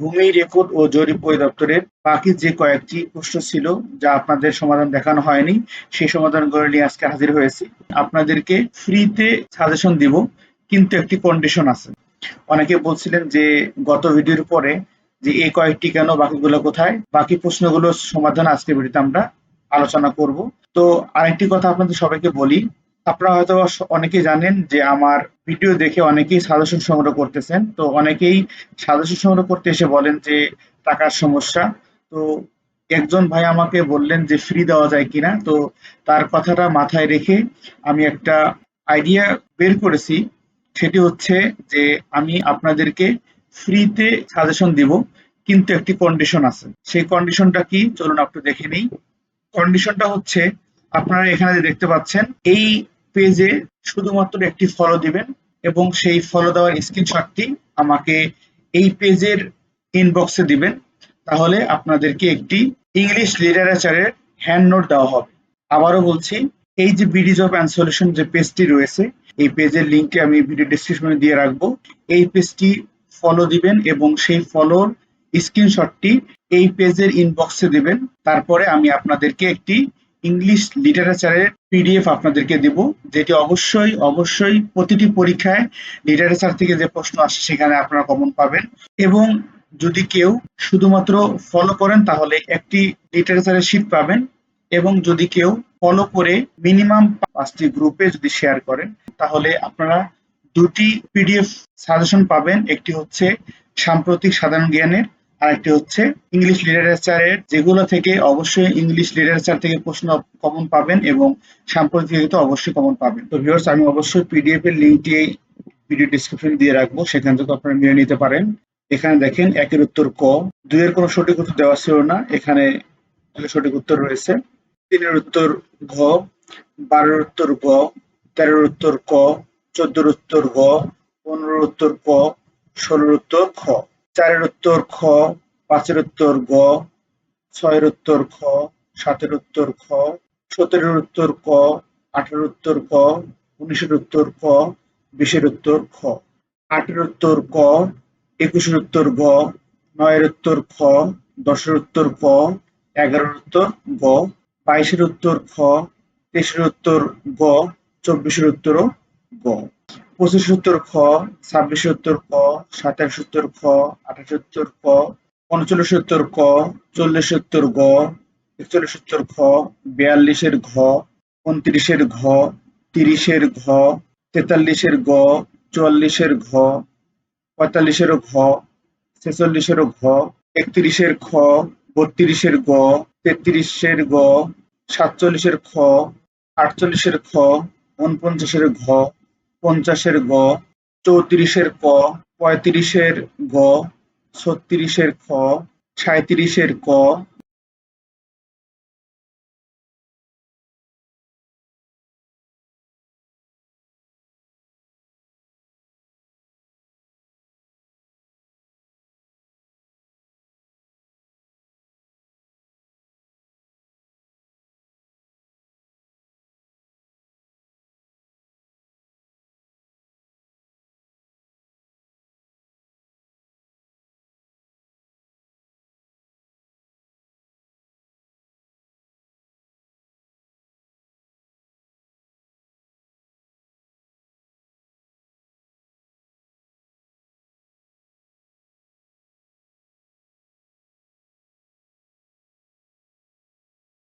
ভূমি রেকর্ড ও জরিপ অধিদপ্তরের বাকি যে কয়েকটি প্রশ্ন ছিল যা আপনাদের সমাধান দেখানো হয়নি, সেই সমাধান করে নিয়ে আজকে হাজির হয়েছি। আপনাদেরকে ফ্রিতে সাজেশন দিব, কিন্তু একটি কন্ডিশন আছে। অনেকে বলছিলেন যে, গত ভিডিওর পরে যে এই কয়েকটি কেন, বাকিগুলো কোথায়, বাকি প্রশ্নগুলোর সমাধান আজকে ভিডিওতে আমরা আলোচনা করব। তো আরেকটি কথা আপনাদের সবাইকে বলি, আপনারা হয়তো অনেকেই জানেন যে আমার ভিডিও দেখে অনেকেই সাজেশন সংগ্রহ করতেছেন। তো অনেকেই সাজেশন সংগ্রহ করতে এসে বলেন যে, টাকার সমস্যা। তো একজন ভাই আমাকে বললেন যে ফ্রি দেওয়া যায় কিনা? তো তার কথাটা মাথায় রেখে আমি একটা আইডিয়া বের করেছি। সেটি হচ্ছে যে, আমি আপনাদেরকে ফ্রিতে সাজেশন দিব, কিন্তু একটি কন্ডিশন আছে। সেই কন্ডিশনটা কি? চলুন আপনি দেখে নিই। কন্ডিশনটা হচ্ছে, আপনারা এখানে দেখতে পাচ্ছেন, এই পেজে শুধুমাত্র একটি ফলো দিবেন। এবং সেই ফলো দেওয়ার স্ক্রিনশটটি আমাকে এই পেজের ইনবক্সে দিবেন। তাহলে আপনাদেরকে একটি ইংলিশ লিটারেচারের হ্যান্ড নোট দেওয়া হবে। আবারও বলছি, এই যে বিডিজ অফ অ্যান্ড সলিউশন যে পেজটি রয়েছে, এই পেজের লিঙ্কটি আমি ভিডিও ডিসক্রিপশনে দিয়ে রাখব। এই পেজটি ফলো দিবেন এবং সেই ফলোর স্ক্রিনশটটি এই পেজের ইনবক্সে দিবেন। তারপরে আমি আপনাদেরকে একটি ইংলিশ লিটারেচারের পিডিএফ আপনাদেরকে দেব, যেটি অবশ্যই অবশ্যই প্রতিটি পরীক্ষায় লিটারেচার থেকে যে প্রশ্ন আসে সেখানে আপনারা কমন পাবেন। এবং যদি কেউ শুধুমাত্র ফলো করেন, তাহলে একটি লিটারেচারের শীট পাবেন। এবং যদি কেউ ফলো করে মিনিমাম পাঁচটি গ্রুপে যদি শেয়ার করেন, তাহলে আপনারা দুটি পিডিএফ সাজেশন পাবেন। একটি হচ্ছে সাম্প্রতিক সাধারণ জ্ঞানের আরেকটি হচ্ছে ইংলিশ লিটারেচারের যেগুলো থেকে অবশ্যই ইংলিশ লিটারেচার থেকে প্রশ্ন কমন পাবেন এবং সাম্প্রতিক তো অবশ্যই কমন পাবেন। তো ভিউয়ার্স আমি অবশ্যই পিডিএফ এর লিঙ্কটি ভিডিও ডিসক্রিপশন দিয়ে রাখব। সেখান থেকে আপনারা নিয়ে নিতে পারেন। এখানে দেখেন একের উত্তর ক। দুইয়ের কোনো সঠিক উত্তর দেওয়া ছিল না। এখানে সঠিক উত্তর রয়েছে। তিনের উত্তর ঘ, বারোর উত্তর গ, তেরোর উত্তর ক, চোদ্দোর উত্তর গ পনেরোর উত্তর ক, ষোলোর উত্তর খ। চারের উত্তর খ, পাঁচের উত্তর গ, ছয়ের উত্তর খ, সাতের উত্তর খ, সতেরোর উত্তর ক, আঠেরোর উত্তর ক, উনিশের উত্তর ক, বিশের উত্তর খ। আটের উত্তর ক, একুশের উত্তর গ, নয়ের উত্তর খ, দশের উত্তর ক, এগারোর উত্তর গ, বাইশের উত্তর খ, তেইশের উত্তর গ, চব্বিশের উত্তরও গ। পঁচিশ উত্তর খ, ছাব্বিশ উত্তর ক, সাতাশ উত্তর খ, আঠাশ উত্তর ক উত্তর ক, চল্লিশ উত্তর গ, একচল্লিশ উত্তর খ, বিয়াল্লিশের ঘ, উনত্রিশের ঘ, তিরিশের ঘ, তেতাল্লিশের গ, চুয়াল্লিশের ঘ, পঁয়তাল্লিশের ঘ, ছেচল্লিশের ঘ, একত্রিশের খ, বত্রিশের গ, তেত্রিশের গ, সাতচল্লিশের খ, আটচল্লিশের খ উনপঞ্চাশের ঘ পঞ্চাশের গ চৌত্রিশের ক পঁয়ত্রিশের গ ছত্রিশের খ সাঁইত্রিশের ক